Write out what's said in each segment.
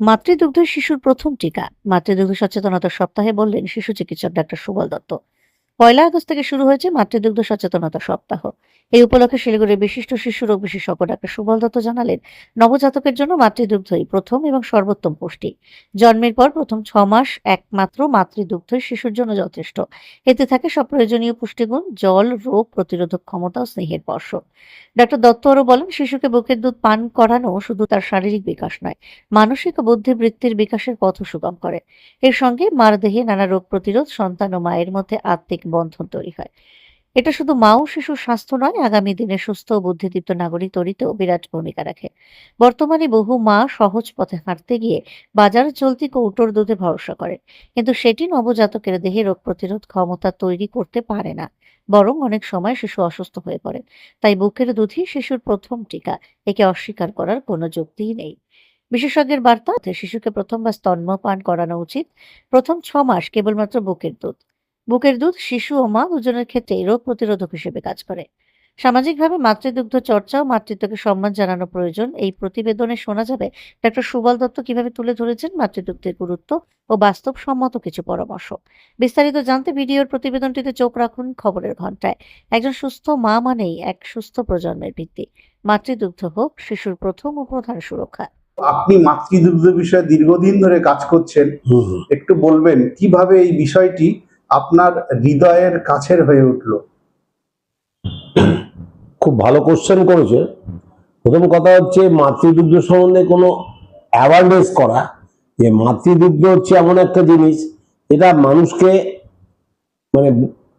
মাতৃদুগ্ধ শিশুর প্রথম টিকা। মাতৃদুগ্ধ সচেতনতা সপ্তাহে বললেন শিশু চিকিৎসক ডাক্তার সুবল দত্ত। পয়লা আগস্ট থেকে শুরু হয়েছে মাতৃদুগ্ধ সচেতনতা সপ্তাহ। এই উপলক্ষে শিলিগুড়ির বিশিষ্ট শিশু রোগ বিশেষজ্ঞ ডাক্তার সুবল দত্ত জানালেন, নবজাতকের জন্য মাতৃদুগ্ধই প্রথম এবং সর্বোত্তম পুষ্টি। জন্মের পর প্রথম ছ মাস একমাত্র মাতৃদুগ্ধই শিশুর জন্য যথেষ্ট। এতে থাকে সব প্রয়োজনীয় পুষ্টিগুণ, জল, রোগ প্রতিরোধক ক্ষমতা ও স্নেহের স্পর্শ ডাক্তার দত্ত আরও বলেন, শিশুকে বুকের দুধ পান করানো শুধু তার শারীরিক বিকাশ নয়, মানসিক ও বুদ্ধিবৃত্তির বিকাশের পথ সুগম করে। এর সঙ্গে মার দেহে নানা রোগ প্রতিরোধ, সন্তান ও মায়ের মধ্যে আত্মিক বন্ধন তৈরি হয়। এটা শুধু মা ও শিশুর স্বাস্থ্য নয়, আগামী দিনে সুস্থ ও বুদ্ধিদীপ্ত নাগরিক তৈরিতেও বিরাট ভূমিকা রাখে। বর্তমানে বহু মা সহজ পথে হাঁটতে গিয়ে বাজারে চলতি কৌটোর দুধে ভরসা করে। কিন্তু সেটি নবজাতকের দেহে রোগ প্রতিরোধ ক্ষমতা তৈরি করতে পারে না, বরং অনেক সময় শিশু অসুস্থ হয়ে পড়ে। তাই বুকের দুধই শিশুর প্রথম টিকা, একে অস্বীকার করার কোনো যুক্তিই নেই। বিশেষজ্ঞের বার্তা শিশুকে প্রথমবার স্তন্যপান করানো উচিত, প্রথম ছ মাস কেবলমাত্র বুকের দুধ। বুকের দুধ শিশু ও মা দুজনের ক্ষেত্রে রোগ প্রতিরোধক হিসেবে কাজ করে। সামাজিকভাবে মাতৃদুগ্ধ চর্চা ও মাতৃত্বকে সম্মান জানানো প্রয়োজন। এই প্রতিবেদনে শোনা যাবে ডক্টর সুবল দত্ত কীভাবে তুলে ধরেছেন মাতৃদুগ্ধের গুরুত্ব ও বাস্তবসম্মত কিছু পরামর্শ। বিস্তারিত জানতে ভিডিওর প্রতিবেদনটিতে চোখ রাখুন খবরের ঘন্টায় একজন সুস্থ মা মানেই এক সুস্থ প্রজন্মের ভিত্তি। মাতৃদুগ্ধ হোক শিশুর প্রথম ও প্রধান সুরক্ষা। আপনি মাতৃদুগ্ধ বিষয়ে দীর্ঘদিন ধরে কাজ করছেন। একটু বলবেন কীভাবে এই বিষয়টি আপনার হৃদয়ের কাছের হয়ে উঠল। খুব ভালো কোশ্চেন করেছে। প্রথম কথা হচ্ছে মাতৃদুগ্ধ সম্বন্ধে কোনো অ্যাওয়ারনেস করা। যে মাতৃদুগ্ধ হচ্ছে এমন একটা জিনিস এটা মানুষকে মানে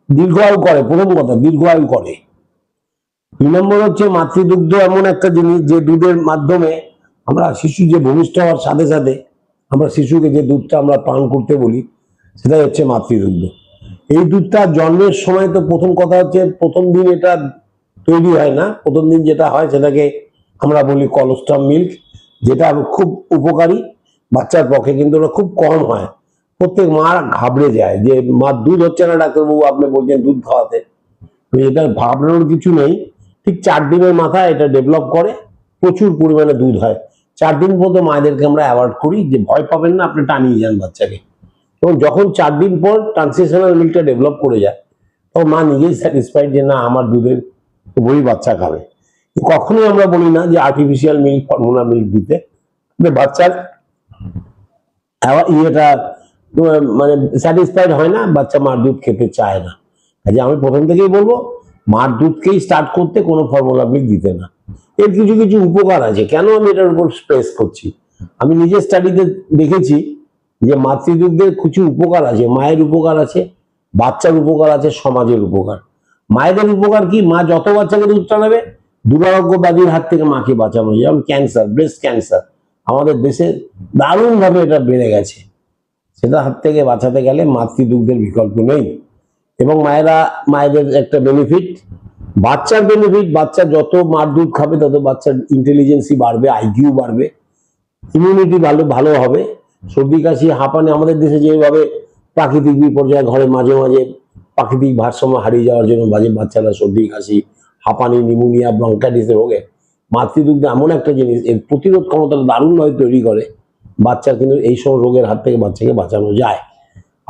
দীর্ঘায়ু করে, প্রথম কথা, দীর্ঘায়ু করে। দুই নম্বর হচ্ছে মাতৃদুগ্ধ এমন একটা জিনিস যে দুধের মাধ্যমে আমরা শিশু যে ভূমিষ্ঠ হওয়ার সাথে সাথে আমরা শিশুকে যে দুধটা আমরা পান করতে বলি, সেটাই হচ্ছে মাতৃদুগ্ধ। এই দুধটা জন্মের সময় তো প্রথম কথা হচ্ছে প্রথম দিন এটা তৈরি হয় না। প্রথম দিন যেটা হয় সেটাকে আমরা বলি কলস্ট্রাম মিল্ক, যেটা খুব উপকারী। বাচ্চার পক্ষে কিন্তু ওটা খুব কম হয়। প্রত্যেক মা ঘাবড়ে যায় যে, মা, দুধ হচ্ছে না ডাক্তারবাবু, আপনি বলছেন দুধ খাওয়াতে। এটা ভাবনার কিছু নেই। ঠিক চার দিনের মাথায় এটা ডেভেলপ করে, প্রচুর পরিমাণে দুধ হয়। চার দিন পর্যন্ত মায়েদেরকে আমরা অ্যাভয়েড করি যে, ভয় পাবেন না, আপনি টানিয়ে যান বাচ্চাকে। এবং যখন চার দিন পর ট্রান্সলেশনাল মিল্কটা ডেভেলপ করে যায় তখন মা নিজেই স্যাটিসফাইড যে না, আমার দুধের বই বাচ্চা খাবে। কখনোই আমরা বলি না যে আর্টিফিশিয়াল মিল্ক ফর্মুলা মিল্ক দিতে। বাচ্চার ইয়েটা মানে স্যাটিসফাইড হয় না, বাচ্চা মার দুধ খেতে চায় না। কাজে আমি প্রথম থেকেই বলব, মার দুধকেই স্টার্ট করতে কোনো ফর্মুলা মিল্ক দিতে না। এর কিছু কিছু উপকার আছে। কেন আমি এটার উপর স্ট্রেস করছি? আমি নিজের স্টাডিতে দেখেছি যে মাতৃদুগ্ধের কিছু উপকার আছে, মায়ের উপকার আছে, বাচ্চার উপকার আছে, সমাজের উপকার। মায়েদের উপকার কি? মা যত বাচ্চাকে দুধ টানাবে, দুরারোগ্য ব্যাধির হাত থেকে মাকে বাঁচানো যেমন ক্যান্সার, ব্রেস্ট ক্যান্সার। আমাদের দেশে দারুণভাবে এটা বেড়ে গেছে। সেটা হাত থেকে বাঁচাতে গেলে মাতৃদুগ্ধের বিকল্প নেই। এবং মায়েরা, মায়েদের একটা বেনিফিট বাচ্চার বেনিফিট বাচ্চা যত মার দুধ খাবে, তত বাচ্চার ইন্টেলিজেন্সি বাড়বে আইকিউ বাড়বে ইমিউনিটি ভালো ভালো হবে। সর্দি কাশি হাঁপানি আমাদের দেশে যেভাবে প্রাকৃতিক বিপর্যয় ঘরে মাঝে মাঝে প্রাকৃতিক ভারসাম্য হারিয়ে যাওয়ার জন্য বাজে বাচ্চারা সর্দি কাশি হাঁপানি, নিমোনিয়া ব্রঙ্কাইটিসে রোগে। মাতৃদুগ্ধ এমন একটা জিনিস, এর প্রতিরোধ ক্ষমতা দারুণভাবে তৈরি করে, বাচ্চা কিন্তু এই সব রোগের হাত থেকে বাচ্চাকে বাঁচানো যায়।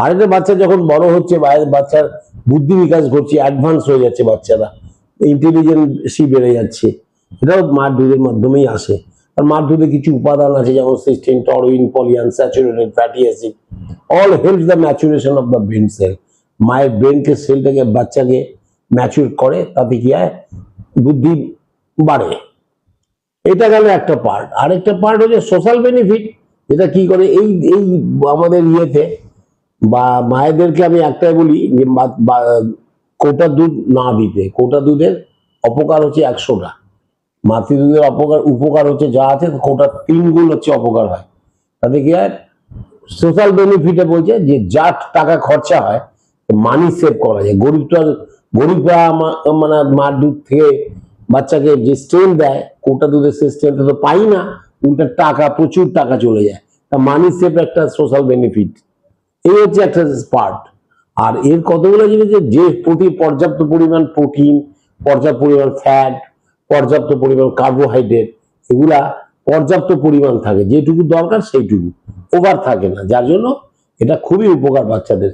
আরেকটা বাচ্চা যখন বড় হচ্ছে বাচ্চার বুদ্ধি বিকাশ ঘটছে অ্যাডভান্স হয়ে যাচ্ছে বাচ্চারা ইন্টেলিজেন্সি বেড়ে যাচ্ছে, এটাও মার দুধের মাধ্যমেই আসে। আর মার দুধে কিছু উপাদান আছে, যেমন cysteine taurine polyunsaturated fatty acid all help the maturation of the brain cell মায়ের ব্রেনকে সেলটাকে বাচ্চাকে ম্যাচুর করে, তাতে কি হয়? বুদ্ধি বাড়ে। এটা গেল একটা পার্ট আরেকটা পার্ট হচ্ছে সোশ্যাল বেনিফিট যেটা কি করে? এই এই আমাদের ইয়েতে বা মায়েদেরকে আমি একটাই বলি যে কোটা দুধ না দিতে। কোটা দুধের অপকার হচ্ছে একশোটা। মাতৃ দুধের অপকার, উপকার হচ্ছে যা আছে, কোটা তিন গুণ হচ্ছে অপকার হয়। তাতে কি হয়? সোশ্যাল বেনিফিটে বলছে যে যা টাকা খরচা হয় মানি সেভ করা যায়। গরিবটা, গরিবরা মানে মার দুধ থেকে বাচ্চাকে যে স্ট্রেন দেয়, কোটা দুধের সে স্ট্রেনটা তো পাই না, উল্টা টাকা, প্রচুর টাকা চলে যায়। তা মানি সেভ একটা সোশ্যাল বেনিফিট এই হচ্ছে একটা পার্ট আর এর কতগুলো জিনিস যে প্রোটিন পর্যাপ্ত পরিমাণ প্রোটিন পর্যাপ্ত পরিমাণ ফ্যাট পর্যাপ্ত পরিমাণ কার্বোহাইড্রেট এগুলা পর্যাপ্ত পরিমাণ থাকে, যেটুকু দরকার সেইটুকু। ওভার থাকে না, যার জন্য এটা খুবই উপকার বাচ্চাদের।